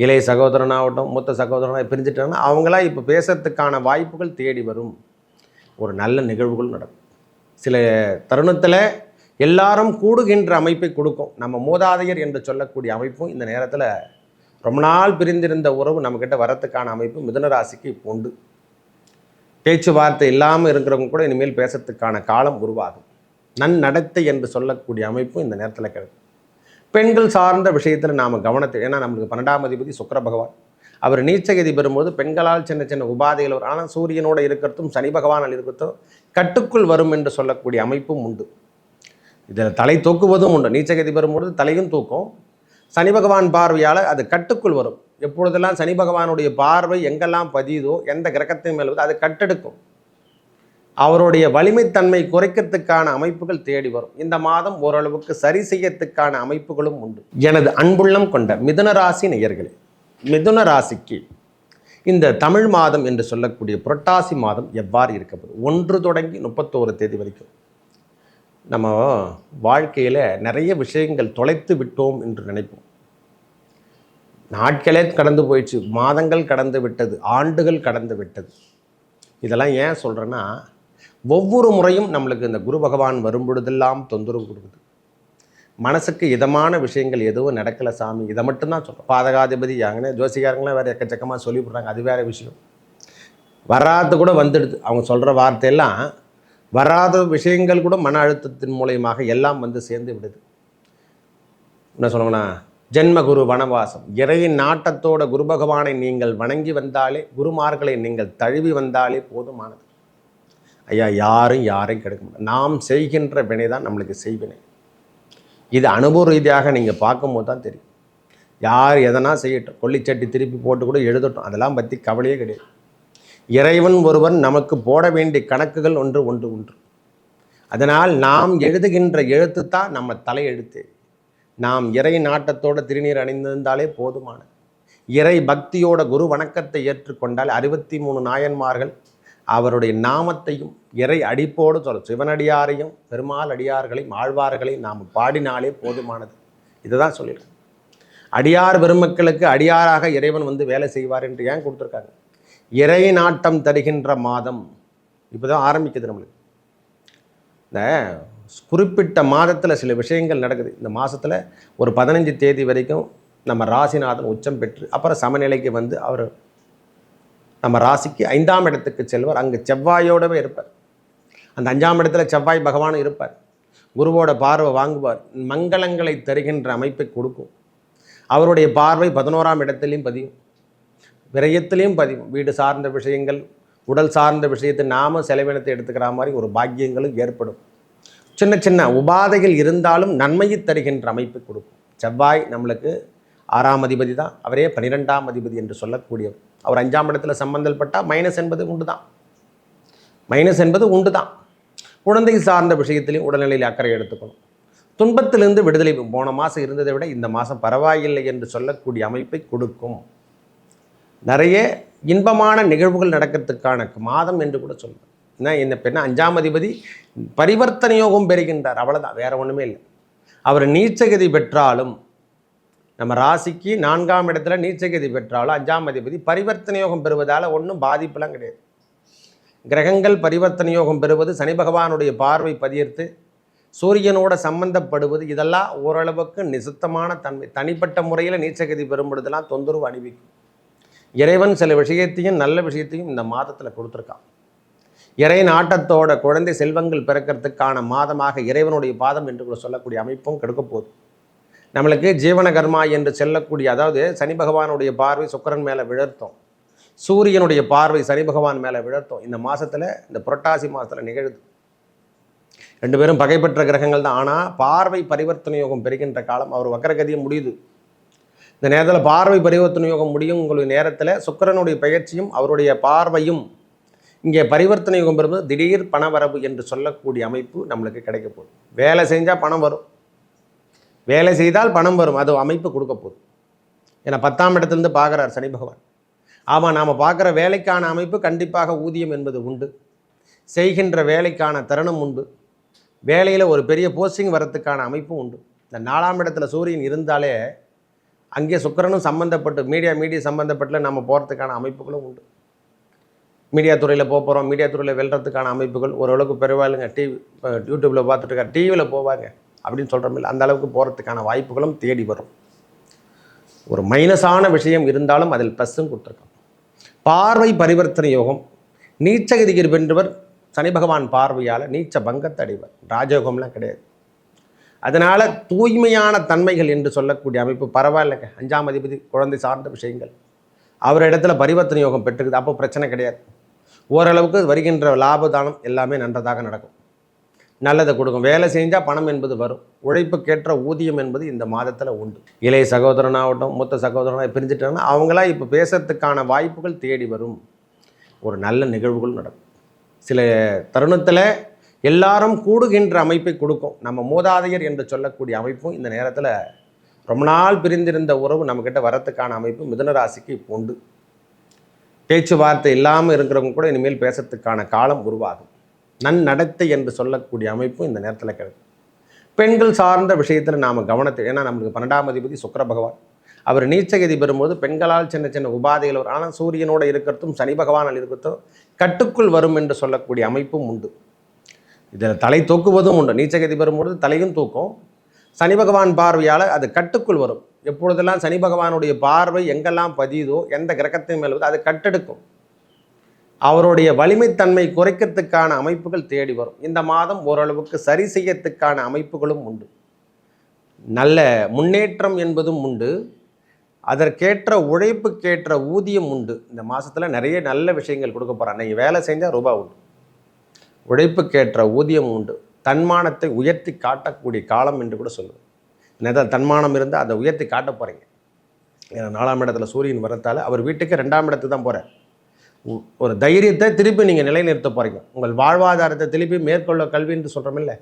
இளைய சகோதரனாகட்டும் மூத்த சகோதரனாக பிரிஞ்சுட்டாங்கன்னா அவங்களாம் இப்போ பேசுறதுக்கான வாய்ப்புகள் தேடி வரும். ஒரு நல்ல நிகழ்வுகள் நடக்கும். சில தருணத்தில் எல்லாரும் கூடுகின்ற அமைப்பை கொடுக்கும். நம்ம மூதாதையர் என்று சொல்லக்கூடிய அமைப்பும் இந்த நேரத்தில் ரொம்ப நாள் பிரிந்திருந்த உறவு நம்மக்கிட்ட வரத்துக்கான அமைப்பு மிதுனராசிக்கு இப்போ உண்டு. பேச்சுவார்த்தை இல்லாமல் இருக்கிறவங்க கூட இனிமேல் பேசுறதுக்கான காலம் உருவாகும். நன்னடத்தை என்று சொல்லக்கூடிய அமைப்பும் இந்த நேரத்தில் கிடைக்கும். பெண்கள் சார்ந்த விஷயத்தில் நாம் கவனத்தை ஏன்னா நம்மளுக்கு பன்னெண்டாம் அதிபதி சுக்கர பகவான். அவர் நீச்சகதி பெறும்போது பெண்களால் சின்ன சின்ன உபாதைகள் வரும். ஆனால் சூரியனோட இருக்கிறதும் சனி பகவானால் இருக்கிறதும் கட்டுக்குள் வரும் என்று சொல்லக்கூடிய அமைப்பும் உண்டு. இதில் தலை தூக்குவதும் உண்டு. நீச்சகதி பெறும்போது தலையும் தூக்கும். சனி பகவான் பார்வையால் அது கட்டுக்குள் வரும். எப்பொழுதெல்லாம் சனி பகவானுடைய பார்வை எங்கெல்லாம் பதியுதோ எந்த கிரகத்தையும் மேல் அது கட்டெடுக்கும். அவருடைய வலிமைத்தன்மை குறைக்கிறதுக்கான அமைப்புகள் தேடி வரும். இந்த மாதம் ஓரளவுக்கு சரி செய்யறதுக்கான அமைப்புகளும் உண்டு. எனது அன்புள்ளம் கொண்ட மிதுன ராசி நேயர்களே மிதுன ராசிக்கு இந்த தமிழ் மாதம் என்று சொல்லக்கூடிய புரட்டாசி மாதம் எவ்வாறு இருக்கப்போகுது ஒன்று தொடங்கி முப்பத்தோரு தேதி வரைக்கும் நம்ம வாழ்க்கையில் நிறைய விஷயங்கள் தொலைத்து விட்டோம் என்று நினைப்போம். நாட்களே கடந்து போயிடுச்சு மாதங்கள் கடந்து விட்டது ஆண்டுகள் கடந்து விட்டது. இதெல்லாம் ஏன் சொல்கிறேன்னா ஒவ்வொரு முறையும் நம்மளுக்கு இந்த குரு பகவான் வரும்பொழுதெல்லாம் தொந்தரவு கொடுக்குது. மனசுக்கு இதமான விஷயங்கள் எதுவும் நடக்கலை சாமி. இதை மட்டும்தான் சொல்கிறோம் பாதகாதிபதி யாங்கன்னு ஜோசிகாரங்களாம் வேறு எக்கச்சக்கமாக சொல்லி விட்றாங்க. அது வேறு விஷயம். வராது கூட வந்துடுது. அவங்க சொல்கிற வார்த்தையெல்லாம் வராத விஷயங்கள் கூட மன அழுத்தத்தின் மூலயமாக எல்லாம் வந்து சேர்ந்து விடுது. என்ன சொல்லுங்கன்னா ஜென்ம குரு வனவாசம். இறையின் நாட்டத்தோட குரு பகவானை நீங்கள் வணங்கி வந்தாலே குருமார்களை நீங்கள் தழுவி வந்தாலே போதுமானது. ஐயா யாரும் யாரையும் கெடுக்க மாட்டோம் நாம் செய்கின்ற வினை தான் நம்மளுக்கு செய்வினை. இது அனுபவ ரீதியாக நீங்கள் பார்க்கும்போது தான் தெரியும். யார் எதனா செய்யட்டும். கொல்லிச்சட்டி திருப்பி போட்டு கூட எழுதட்டும். அதெல்லாம் பற்றி கவலையே கிடையாது. இறைவன் ஒருவன் நமக்கு போட வேண்டிய கணக்குகள் ஒன்று ஒன்று ஒன்று. அதனால் நாம் எழுதுகின்ற எழுத்து தான் நம்ம தலையெழுத்து. நாம் இறை நாட்டத்தோட திருநீர் அணிந்திருந்தாலே போதுமானது. இறை பக்தியோட குரு வணக்கத்தை ஏற்றுக்கொண்டால் அறுபத்தி மூணு நாயன்மார்கள் அவருடைய நாமத்தையும் இறை அடிப்போடு சொல்ல சிவனடியாரையும் பெருமாள் அடியார்களையும் ஆழ்வார்களையும் நாம் பாடினாலே போதுமானது. இதை தான் சொல்லியிருக்கேன் அடியார் பெருமக்களுக்கு அடியாராக இறைவன் வந்து வேலை செய்வார் என்று ஏன் கொடுத்துருக்காங்க? இறை நாட்டம் தருகின்ற மாதம். இப்போ தான் ஆரம்பிக்குது நம்மளுக்கு. இந்த குறிப்பிட்ட மாதத்தில் சில விஷயங்கள் நடக்குது. இந்த மாதத்தில் ஒரு பதினஞ்சு தேதி வரைக்கும் நம்ம ராசிநாதன் உச்சம் பெற்று அப்புறம் சமநிலைக்கு வந்து அவர் நம்ம ராசிக்கு ஐந்தாம் இடத்துக்கு செல்வர் அங்கே செவ்வாயோடவே இருப்பார். அந்த அஞ்சாம் இடத்துல செவ்வாய் பகவான் இருப்பார். குருவோட பார்வை வாங்குவார். மங்களங்களை தருகின்ற அமைப்பை கொடுக்கும். அவருடைய பார்வை பதினோராம் இடத்துலையும் பதியும். விரயத்திலையும் பதியும். வீடு சார்ந்த விஷயங்கள் உடல் சார்ந்த விஷயத்தை நாம செலவினத்தை எடுத்துக்கிற மாதிரி ஒரு பாக்கியங்களும் ஏற்படும். சின்ன சின்ன உபாதைகள் இருந்தாலும் நன்மையை தருகின்ற அமைப்பை கொடுக்கும். செவ்வாய் நம்மளுக்கு ஆறாம் அதிபதி தான். அவரே பன்னிரெண்டாம் அதிபதி என்று சொல்லக்கூடியவர். அவர் அஞ்சாம் இடத்துல சம்பந்தப்பட்டால் மைனஸ் என்பது உண்டு தான் மைனஸ் என்பது உண்டு தான் குழந்தை சார்ந்த விஷயத்திலையும் உடல்நிலையில் அக்கறை எடுத்துக்கணும். துன்பத்திலிருந்து விடுதலை போன மாதம் இருந்ததை விட இந்த மாதம் பரவாயில்லை என்று சொல்லக்கூடிய அமைப்பை கொடுக்கும். நிறைய இன்பமான நிகழ்வுகள் நடக்கிறதுக்கான மாதம் என்று கூட சொல்லுவேன் ஏன்னா என்ன பெண்ண அஞ்சாம் அதிபதி பரிவர்த்தனை யோகம் பெறுகின்றார். அவ்வளோதான் வேற ஒன்றுமே இல்லை. அவர் நீச்சகதி பெற்றாலும் நம்ம ராசிக்கு நான்காம் இடத்துல நீச்சகதி பெற்றாலும் அஞ்சாம் அதிபதி பரிவர்த்தனை யோகம் பெறுவதால் ஒன்றும் பாதிப்புலாம் கிடையாது. கிரகங்கள் பரிவர்த்தனை யோகம் பெறுவது சனி பகவானுடைய பார்வை பதியர்த்து சூரியனோட சம்பந்தப்படுவது இதெல்லாம் ஓரளவுக்கு நிசுத்தமான தன்மை தனிப்பட்ட முறையில் நீச்சகதி பெறும் பொழுதெல்லாம் தொந்தரவு அணிவிக்கும். இறைவன் சில விஷயத்தையும் நல்ல விஷயத்தையும் இந்த மாதத்தில் கொடுத்துருக்கான். இறை நாட்டத்தோட குழந்தை செல்வங்கள் பிறக்கிறதுக்கான மாதமாக இறைவனுடைய பாதம் என்று கூட சொல்லக்கூடிய அமைப்பும் கெடுக்க போகுது. நம்மளுக்கு ஜீவன கர்மா என்று செல்லக்கூடிய அதாவது சனி பகவானுடைய பார்வை சுக்கரன் மேலே விழர்த்தோம். சூரியனுடைய பார்வை சனி பகவான் மேலே விழர்த்தோம். இந்த மாதத்தில் இந்த புரட்டாசி மாதத்தில் நிகழுது. ரெண்டு பேரும் பகைப்பற்ற கிரகங்கள் தான். ஆனால் பார்வை பரிவர்த்தனை யோகம் பெறுகின்ற காலம் அவர் வக்கரகதியும் முடியுது. இந்த நேரத்தில் பார்வை பரிவர்த்தனை யோகம் முடியும் உங்களுடைய நேரத்தில் சுக்கிரனுடைய பயிற்சியும் அவருடைய பார்வையும் இங்கே பரிவர்த்தனை யோகம் பெறும்போது திடீர் பணவரவு என்று சொல்லக்கூடிய அமைப்பு நம்மளுக்கு கிடைக்க போகுது. வேலை செஞ்சால் பணம் வரும். வேலை செய்தால் பணம் வரும். அது அமைப்பு கொடுக்க போகுது. ஏன்னா பத்தாம் இடத்துலேருந்து பார்க்குறார் சனி பகவான். ஆமாம் நாம் பார்க்குற வேலைக்கான அமைப்பு கண்டிப்பாக ஊதியம் என்பது உண்டு. செய்கின்ற வேலைக்கான தருணம் உண்டு. வேலையில் ஒரு பெரிய போஸ்டிங் வரத்துக்கான அமைப்பும் உண்டு. இந்த நாலாம் இடத்துல சூரியன் இருந்தாலே அங்கே சுக்கரனும் சம்மந்தப்பட்டு மீடியா மீடியா சம்மந்தப்பட்டில் நம்ம போகிறதுக்கான அமைப்புகளும் உண்டு. மீடியா துறையில் போக போகிறோம் மீடியா துறையில் வெல்றதுக்கான அமைப்புகள் ஓரளவுக்கு பெருவாளுங்க டிவி யூடியூப்பில் பார்த்துட்டு டிவியில் போவாங்க அப்படின்னு சொல்கிறோமில்ல அந்த அளவுக்கு போகிறதுக்கான வாய்ப்புகளும் தேடி வரும். ஒரு மைனஸான விஷயம் இருந்தாலும் அதில் ப்ளஸ்ஸும் கொடுத்துருக்கோம். பார்வை பரிவர்த்தனை யோகம். நீச்சகதிக்கு வென்றவர் சனி பகவான் பார்வையால் நீச்ச பங்கத்தை அடைவர். ராஜயோகம்லாம் கிடையாது. அதனால் தூய்மையான தன்மைகள் என்று சொல்லக்கூடிய அமைப்பு பரவாயில்லைங்க. அஞ்சாம் அதிபதி குழந்தை சார்ந்த விஷயங்கள். அவர் இடத்துல பரிவர்த்தனை யோகம் பெற்றுக்குது. அப்போ பிரச்சனை கிடையாது. ஓரளவுக்கு வருகின்ற லாபதானம் எல்லாமே நன்றதாக நடக்கும். நல்லதை கொடுக்கும். வேலை செஞ்சால் பணம் என்பது வரும். உழைப்புக்கேற்ற ஊதியம் என்பது இந்த மாதத்தில் உண்டு. இளைய சகோதரனாகட்டும் மூத்த சகோதரனாக பிரிஞ்சுட்டாங்கன்னா அவங்களாம் இப்போ பேசுறதுக்கான வாய்ப்புகள் தேடி வரும். ஒரு நல்ல நிகழ்வுகள் நடக்கும். சில தருணத்தில் எல்லாரும் கூடுகின்ற அமைப்பை கொடுக்கும். நம்ம மூதாதையர் என்று சொல்லக்கூடிய அமைப்பும் இந்த நேரத்தில் ரொம்ப நாள் பிரிந்திருந்த உறவு நம்மக்கிட்ட வரத்துக்கான அமைப்பு மிதுன ராசிக்கு இப்போ உண்டு. பேச்சுவார்த்தை இல்லாமல் இருக்கிறவங்க கூட இனிமேல் பேசுறதுக்கான காலம் உருவாகும். நன்னடத்தை என்று சொல்லக்கூடிய அமைப்பும் இந்த நேரத்தில் கிடைக்கும் பெண்கள் சார்ந்த விஷயத்தில் நாம் கவனத்தை ஏன்னா நம்மளுக்கு பன்னெண்டாம் அதிபதி சுக்கர பகவான். அவர் நீச்சகதி பெறும்போது பெண்களால் சின்ன சின்ன உபாதைகள் வரும். ஆனால் சூரியனோட இருக்கிறதும் சனி பகவானால் இருக்கிறதும் கட்டுக்குள் வரும் என்று சொல்லக்கூடிய அமைப்பும் உண்டு. இதில் தலை தூக்குவதும் உண்டு. நீச்சகதி பெறும்பொழுது தலையும் தூக்கும். சனி பகவான் பார்வையால் அது கட்டுக்குள் வரும். எப்பொழுதெல்லாம் சனி பகவானுடைய பார்வை எங்கெல்லாம் பதியுதோ எந்த கிரகத்தையும் மேலுவதோ அது கட்டெடுக்கும். அவருடைய வலிமைத்தன்மை குறைக்கிறதுக்கான அமைப்புகள் தேடி வரும். இந்த மாதம் ஓரளவுக்கு சரி செய்யறதுக்கான அமைப்புகளும் உண்டு. நல்ல முன்னேற்றம் என்பதும் உண்டு. அதற்கேற்ற உழைப்புக்கேற்ற ஊதியம் உண்டு. இந்த மாதத்தில் நிறைய நல்ல விஷயங்கள் கொடுக்க போகிறாங்க நீங்கள் வேலை செஞ்சால் ரூபா உண்டு. உழைப்புக்கேற்ற ஊதியம் உண்டு. தன்மானத்தை உயர்த்தி காட்டக்கூடிய காலம் என்று கூட சொல்லுவேன் என்னதான் தன்மானம் இருந்தால் அதை உயர்த்தி காட்ட போகிறீங்க ஏன்னா நாலாம் இடத்துல சூரியன் வரத்தால் அவர் வீட்டுக்கு ரெண்டாம் இடத்துக்கு தான் போகிறார் ஒரு தைரியத்தை திருப்பி நீங்கள் நிலைநிறுத்த போகிறீங்க உங்கள் வாழ்வாதாரத்தை திருப்பி மேற்கொள்ள கல்வின்னு சொல்கிறோமில்ல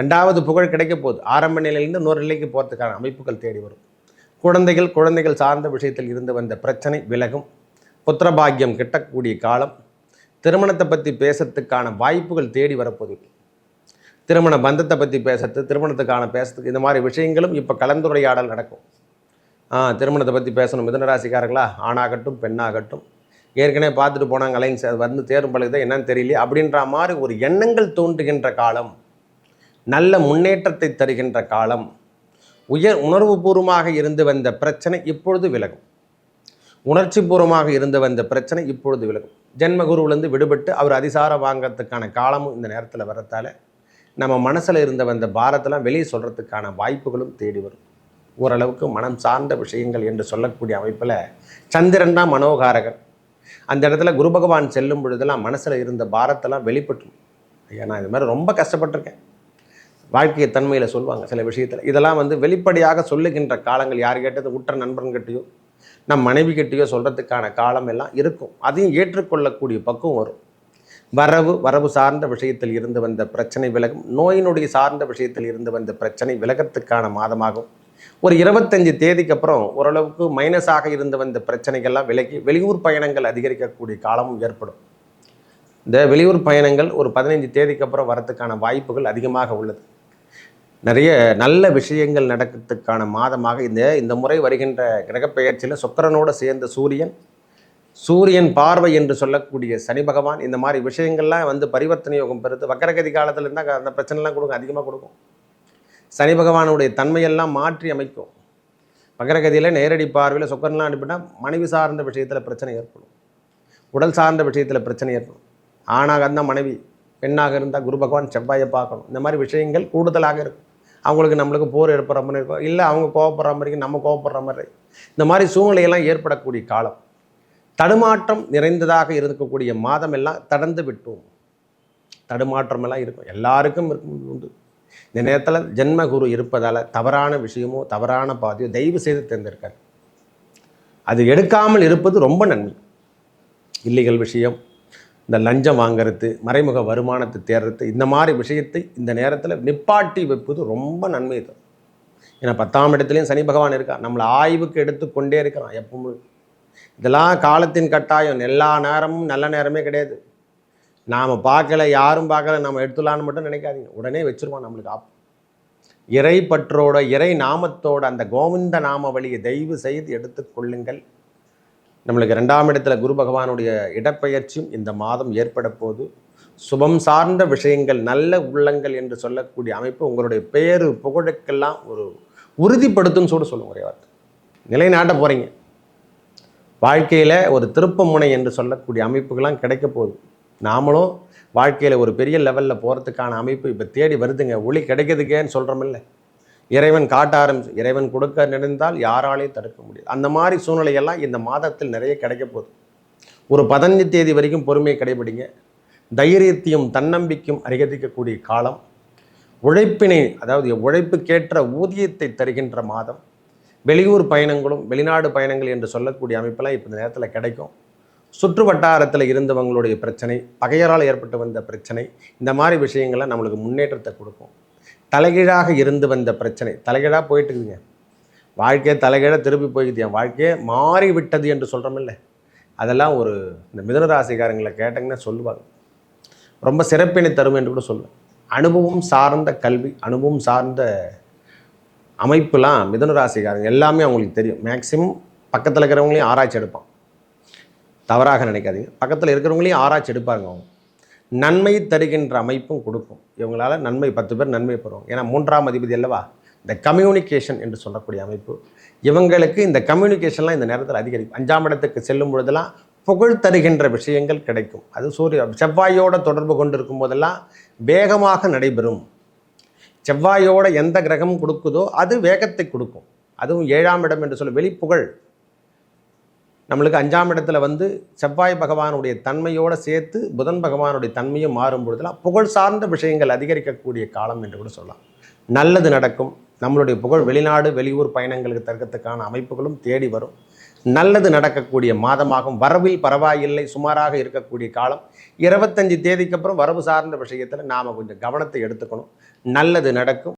ரெண்டாவது புகழ் கிடைக்க போகுது. ஆரம்ப நிலையிலேருந்து நூறு நிலைக்கு போகிறதுக்கான அமைப்புகள் தேடி வரும். குழந்தைகள் குழந்தைகள் சார்ந்த விஷயத்தில் இருந்து வந்த பிரச்சனை விலகும். புத்திரபாகியம் கிட்டக்கூடிய காலம். திருமணத்தை பற்றி பேசுறதுக்கான வாய்ப்புகள் தேடி வரப்போகுது. திருமண பந்தத்தை பற்றி பேசுறது திருமணத்துக்கான பேசுறதுக்கு இந்த மாதிரி விஷயங்களும் இப்போ கலந்துரையாடல் நடக்கும். திருமணத்தை பற்றி பேசணும் மிதனராசிக்காரங்களா ஆணாகட்டும் பெண்ணாகட்டும். ஏற்கனவே பார்த்துட்டு போனாங்க அலைன்ஸ் அது வந்து தேரும் பழகுது என்னன்னு தெரியலையே அப்படின்ற மாதிரி ஒரு எண்ணங்கள் தோன்றுகின்ற காலம் நல்ல முன்னேற்றத்தை தருகின்ற காலம் உயர் உணர்வுபூர்வமாக இருந்து வந்த பிரச்சனை இப்பொழுது விலகும். உணர்ச்சி பூர்வமாக இருந்து வந்த பிரச்சனை இப்பொழுது விலகும். ஜென்மகுருவிலேருந்து விடுபட்டு அவர் அதிசார வாங்கிறதுக்கான காலமும் இந்த நேரத்தில் வரத்தால் நம்ம மனசில் இருந்த வந்த பாரத்தெல்லாம் வெளியே சொல்கிறதுக்கான வாய்ப்புகளும் தேடி வரும். ஓரளவுக்கு மனம் சார்ந்த விஷயங்கள் என்று சொல்லக்கூடிய அமைப்பில் சந்திரன் தான் மனோகாரகன். அந்த இடத்துல குரு பகவான் செல்லும் பொழுதெல்லாம் மனசில் இருந்த பாரத்தெல்லாம் வெளிப்பட்டு ஐயா நான் இது மாதிரி ரொம்ப கஷ்டப்பட்டிருக்கேன். வாழ்க்கையை தன்மையில் சொல்லுவாங்க சில விஷயத்தில். இதெல்லாம் வந்து வெளிப்படையாக சொல்லுகின்ற காலங்கள் யார் கேட்டது? உற்ற நண்பன்கிட்டையோ நம் மனைவி கிட்டேயோ சொல்கிறதுக்கான காலம் எல்லாம் இருக்கும். அதையும் ஏற்றுக்கொள்ளக்கூடிய பக்குவம் வரும். வரவு வரவு சார்ந்த விஷயத்தில் இருந்து வந்த பிரச்சனை விலகும். நோயினுடைய சார்ந்த விஷயத்தில் இருந்து வந்த பிரச்சனை விலகத்துக்கான மாதமாகும். ஒரு இருபத்தஞ்சு தேதிக்கு அப்புறம் ஓரளவுக்கு மைனஸாக இருந்து வந்த பிரச்சனைகள்லாம் விலகி வெளியூர் பயணங்கள் அதிகரிக்கக்கூடிய காலமும் ஏற்படும். இந்த வெளியூர் பயணங்கள் ஒரு பதினைஞ்சு தேதிக்கு அப்புறம் வரத்துக்கான வாய்ப்புகள் அதிகமாக உள்ளது. நிறைய நல்ல விஷயங்கள் நடக்கிறதுக்கான மாதமாக இந்த இந்த முறை வருகின்ற கிரகப்பெயர்ச்சியில் சுக்கிரனோட சேர்ந்த சூரியன் சூரியன் பார்வை என்று சொல்லக்கூடிய சனி பகவான் இந்த மாதிரி விஷயங்கள்லாம் வந்து பரிவர்த்தனை யோகம் பெறுது. வக்கரகதி காலத்தில் இருந்தால் அந்த பிரச்சனைலாம் கொடுக்கும் அதிகமாக கொடுக்கும். சனி பகவானுடைய தன்மையெல்லாம் மாற்றி அமைக்கும். வக்கரகதியில் நேரடி பார்வையில் சுக்கரன்லாம் அனுப்பிட்டா மனைவி சார்ந்த விஷயத்தில் பிரச்சனை ஏற்படும். உடல் சார்ந்த விஷயத்தில் பிரச்சனை ஏற்படும். ஆணாக இருந்தால் மனைவி பெண்ணாக இருந்தால் குரு பகவான் செவ்வாயை பார்க்கணும். இந்த மாதிரி விஷயங்கள் கூடுதலாக இருக்கும். அவங்களுக்கு நம்மளுக்கு போர் ஏற்படுற மாதிரி இருக்கும். இல்லை அவங்க கோவப்படுற மாதிரி நம்ம கோவப்படுற மாதிரி இந்த மாதிரி சூழ்நிலையெல்லாம் ஏற்படக்கூடிய காலம். தடுமாற்றம் நிறைந்ததாக இருக்கக்கூடிய மாதம் எல்லாம் தடந்து விட்டோம். தடுமாற்றம் எல்லாம் இருக்கும். எல்லாருக்கும் இருக்கும் உண்டு. இந்த நேரத்தில் ஜென்ம குரு இருப்பதால் தவறான விஷயமோ தவறான பாதையோ தயவு செய்து தேர்ந்தெடுக்காது அது எடுக்காமல் இருப்பது ரொம்ப நன்மை. இல்லீகல் விஷயம் இந்த லஞ்சம் வாங்குறது மறைமுக வருமானத்தை தேடுறது இந்த மாதிரி விஷயத்தை இந்த நேரத்தில் நிப்பாட்டி வைப்பது ரொம்ப நன்மை தரும் ஏன்னா பத்தாம் இடத்துலையும் சனி பகவான் இருக்கான் நம்மளை ஆய்வுக்கு எடுத்துக்கொண்டே இருக்கிறான் எப்பவும். இதெல்லாம் காலத்தின் கட்டாயம். எல்லா நேரமும் நல்ல நேரமே கிடையாது. நாம் பார்க்கல யாரும் பார்க்கல நம்ம எடுத்துலான்னு மட்டும் நினைக்காதீங்க. உடனே வச்சுருவோம் நம்மளுக்கு ஆப். இறைப்பற்றோட இறை நாமத்தோட அந்த கோவிந்த நாம வழியை தயவு செய்து எடுத்துக்கொள்ளுங்கள் நம்மளுக்கு ரெண்டாம் இடத்துல குரு பகவானுடைய இடப்பெயர்ச்சியும் இந்த மாதம் ஏற்பட போது சுபம் சார்ந்த விஷயங்கள் நல்ல உள்ளங்கள் என்று சொல்லக்கூடிய அமைப்பு உங்களுடைய பெயர் புகழுக்கெல்லாம் ஒரு உறுதிப்படுத்தும்னு சொல்ல சொல்லுங்க ஒரே வார்த்தை. நிலைநாட்ட போகிறீங்க வாழ்க்கையில் ஒரு திருப்பமுனை என்று சொல்லக்கூடிய அமைப்புகள்லாம் கிடைக்க போகுது. நாமளும் வாழ்க்கையில் ஒரு பெரிய லெவலில் போகிறதுக்கான அமைப்பு இப்போ தேடி வருதுங்க. ஒளி கிடைக்கிறதுக்கேன்னு சொல்கிறோமில்ல இறைவன் காட்ட ஆரம்பிச்சு இறைவன் கொடுக்க நினைந்தால் யாராலையும் தடுக்க முடியாது. அந்த மாதிரி சூழ்நிலையெல்லாம் இந்த மாதத்தில் நிறைய கிடைக்க போகுது. ஒரு பதினஞ்சு தேதி வரைக்கும் பொறுமையை கடைபிடிங்க. தைரியத்தையும் தன்னம்பிக்கையும் அதிகரிக்கக்கூடிய காலம். உழைப்பினை அதாவது உழைப்புக்கேற்ற ஊதியத்தை தருகின்ற மாதம். வெளியூர் பயணங்களும் வெளிநாடு பயணங்கள் என்று சொல்லக்கூடிய அமைப்பெல்லாம் இப்போ இந்த நேரத்தில் கிடைக்கும். சுற்று வட்டாரத்தில் இருந்தவங்களுடைய பிரச்சனை பகையரால் ஏற்பட்டு வந்த பிரச்சனை இந்த மாதிரி விஷயங்களை நம்மளுக்கு முன்னேற்றத்தை கொடுக்கும். தலைகீழாக இருந்து வந்த பிரச்சனை தலைகீழாக போயிட்டு இருக்குதுங்க. வாழ்க்கையை தலைகீழாக திருப்பி போய்க்குது என் வாழ்க்கையே மாறி விட்டது என்று சொல்கிறோமில்ல அதெல்லாம் ஒரு இந்த மிதுன ராசிக்காரங்களை கேட்டிங்கன்னா சொல்லுவாங்க. ரொம்ப சிறப்பினை தரும் என்று கூட சொல்லுவேன். அனுபவம் சார்ந்த கல்வி அனுபவம் சார்ந்த அமைப்புலாம் மிதனராசிக்காரங்க எல்லாமே அவங்களுக்கு தெரியும். மேக்சிமம் பக்கத்தில் இருக்கிறவங்களையும் ஆராய்ச்சி எடுப்பான். தவறாக நினைக்காதீங்க. பக்கத்தில் இருக்கிறவங்களையும் ஆராய்ச்சி எடுப்பாங்க அவங்க. நன்மை தருகின்ற அமைப்பும் கொடுக்கும். இவங்களால் நன்மை பத்து பேர் நன்மை பெறுவாங்க. ஏன்னா மூன்றாம் அதிபதி அல்லவா? இந்த கம்யூனிகேஷன் என்று சொல்லக்கூடிய அமைப்பு. இவங்களுக்கு இந்த கம்யூனிகேஷன்லாம் இந்த நேரத்தில் அதிகரிக்கும். அஞ்சாம் இடத்துக்கு செல்லும் பொழுதெல்லாம் புகழ் தருகின்ற விஷயங்கள் கிடைக்கும். அது சூரிய செவ்வாயோட தொடர்பு கொண்டிருக்கும் போதெல்லாம் வேகமாக நடைபெறும். செவ்வாயோட எந்த கிரகம் கொடுக்குதோ அது வேகத்தை கொடுக்கும். அதுவும் ஏழாம் இடம் என்று சொல்ல வெளிப்புகழ் நம்மளுக்கு அஞ்சாம் இடத்துல வந்து செவ்வாய் பகவானுடைய தன்மையோடு சேர்த்து புதன் பகவானுடைய தன்மையும் மாறும் பொழுதெல்லாம் புகழ் சார்ந்த விஷயங்கள் அதிகரிக்கக்கூடிய காலம் என்று கூட சொல்லலாம். நல்லது நடக்கும். நம்மளுடைய புகழ் வெளிநாடு வெளியூர் பயணங்களுக்கு தர்க்கத்துக்கான அமைப்புகளும் தேடி வரும். நல்லது நடக்கக்கூடிய மாதமாகும். வரவில் பரவாயில்லை சுமாராக இருக்கக்கூடிய காலம். இருபத்தஞ்சு தேதிக்கு அப்புறம் வரவு சார்ந்த விஷயத்தில் நாம் கொஞ்சம் கவனத்தை எடுத்துக்கணும். நல்லது நடக்கும்.